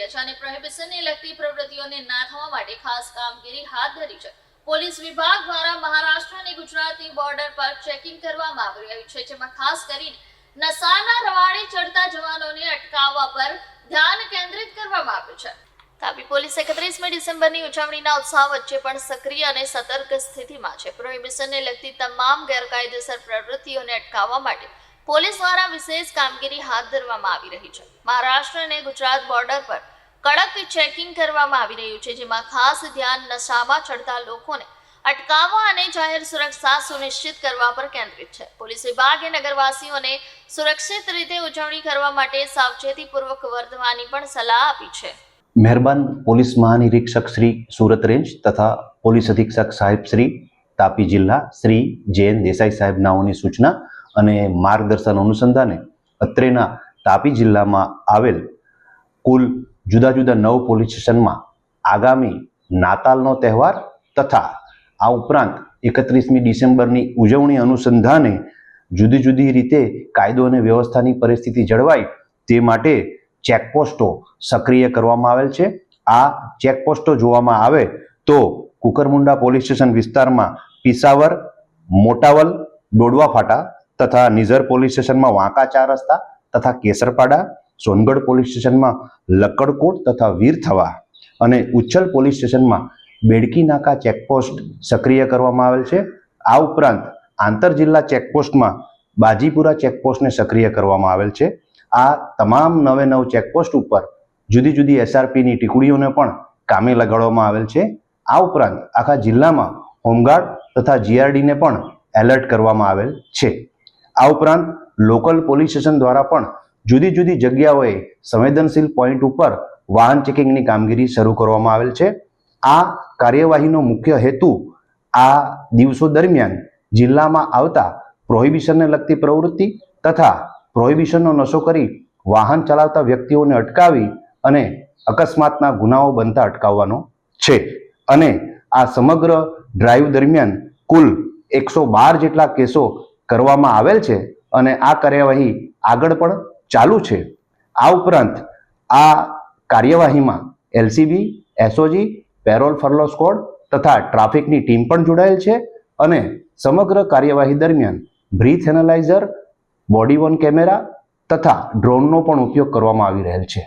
રહ્યા અને પ્રોહિબિશનને લગતી પ્રવૃત્તિઓને ના થવા માટે ખાસ કામગીરી હાથ ધરી છે. પોલીસ વિભાગ દ્વારા મહારાષ્ટ્ર અને ગુજરાતની બોર્ડર પર ચેકિંગ કરવામાં આવી રહ્યું છે, જેમાં ખાસ કરીને નશાના રવાડે ચડતા જવાનોને અટકાવવા પર ધ્યાન કેન્દ્રિત કરવામાં આવ્યું છે. તાપી પોલીસ એકત્રીસમી ડિસેમ્બરની ઉજવણીના ઉત્સાહ વચ્ચે પણ સક્રિય અને સતર્ક સ્થિતિમાં છે. પ્રોહિબિશનને લગતી તમામ ગેરકાયદેસર પ્રવૃત્તિઓને અટકાવવા માટે પોલીસ દ્વારા વિશેષ કામગીરી હાથ ધરવામાં આવી રહી છે. મહારાષ્ટ્ર અને ગુજરાત બોર્ડર પર કડક ચેકિંગ કરવામાં આવી રહ્યું છે, જેમાં ખાસ ધ્યાન નશામાં ચડતા લોકોને અટકાવવા અને જાહેર સુરક્ષા સુનિશ્ચિત કરવા પર કેન્દ્રિત છે. પોલીસ વિભાગે નગરવાસીઓને સુરક્ષિત રીતે ઉજવણી કરવા માટે સાવચેતીપૂર્વક વર્તવાની પણ સલાહ આપી છે. મહેરબાન પોલીસ મહાનિરીક્ષક શ્રી સુરત રેન્જ તથા પોલીસ અધિક્ષક સાહેબ શ્રી તાપી જિલ્લા શ્રી જયંત દેસાઈ સાહેબ નાઓની સૂચના અને માર્ગદર્શન અનુસંધાને અત્રેના તાપી જિલ્લામાં આવેલ કુલ જુદા જુદા નવ પોલીસ સ્ટેશનમાં આગામી નાતાલનો તહેવાર તથા આ ઉપરાંત એકત્રીસમી ડિસેમ્બરની ઉજવણી અનુસંધાને જુદી જુદી રીતે કાયદો અને વ્યવસ્થાની પરિસ્થિતિ જળવાય તે માટે ચેકપોસ્ટો સક્રિય કરવામાં આવેલ છે. આ ચેકપોસ્ટો જોવામાં આવે તો કુકરમુંડા પોલીસ સ્ટેશન વિસ્તારમાં પિસાવર, મોટાવલ ડોડવા ફાટા તથા નિઝર પોલીસ સ્ટેશનમાં વાંકા ચાર રસ્તા તથા કેસરપાડા, સોનગઢ પોલીસ સ્ટેશનમાં લક્કડકોટ તથા વીરથવા અને ઉચ્છલ પોલીસ સ્ટેશનમાં બેડકી નાકા ચેકપોસ્ટ સક્રિય કરવામાં આવેલ છે. આ ઉપરાંત આંતર જિલ્લા ચેકપોસ્ટમાં બાજીપુરા ચેકપોસ્ટને સક્રિય કરવામાં આવેલ છે. આ તમામ નવે નવ ચેકપોસ્ટ ઉપર જુદી જુદી એસઆરપીની ટીકડીઓને પણ કામે લગાડવામાં આવેલ છે. આ ઉપરાંત આખા જિલ્લામાં હોમગાર્ડ તથા જીઆરડીને પણ એલર્ટ કરવામાં આવેલ છે. આ ઉપરાંત લોકલ પોલીસ સ્ટેશન દ્વારા પણ જુદી જુદી જગ્યાઓએ સંવેદનશીલ પોઈન્ટ ઉપર વાહન ચેકિંગની કામગીરી શરૂ કરવામાં આવેલ છે. આ કાર્યવાહીનો મુખ્ય હેતુ આ દિવસો દરમિયાન જિલ્લામાં આવતા પ્રોહિબિશનને લગતી પ્રવૃત્તિ તથા પ્રોહિબિશનનો નશો કરી વાહન ચલાવતા વ્યક્તિઓને અટકાવી અને અકસ્માતના ગુનાઓ બનતા અટકાવવાનો છે. અને આ સમગ્ર ડ્રાઈવ દરમિયાન કુલ એકસો બાર જેટલા કેસો કરવામાં આવેલ છે અને આ કાર્યવાહી આગળ પણ ચાલુ છે. આ ઉપરાંત આ કાર્યવાહીમાં LCB, SOG, parole furlough squad તથા ટ્રાફિકની ટીમ પણ જોડાયેલ છે અને સમગ્ર કાર્યવાહી દરમિયાન breath analyser, body worn camera તથા ડ્રોનનો પણ ઉપયોગ કરવામાં આવી રહેલ છે.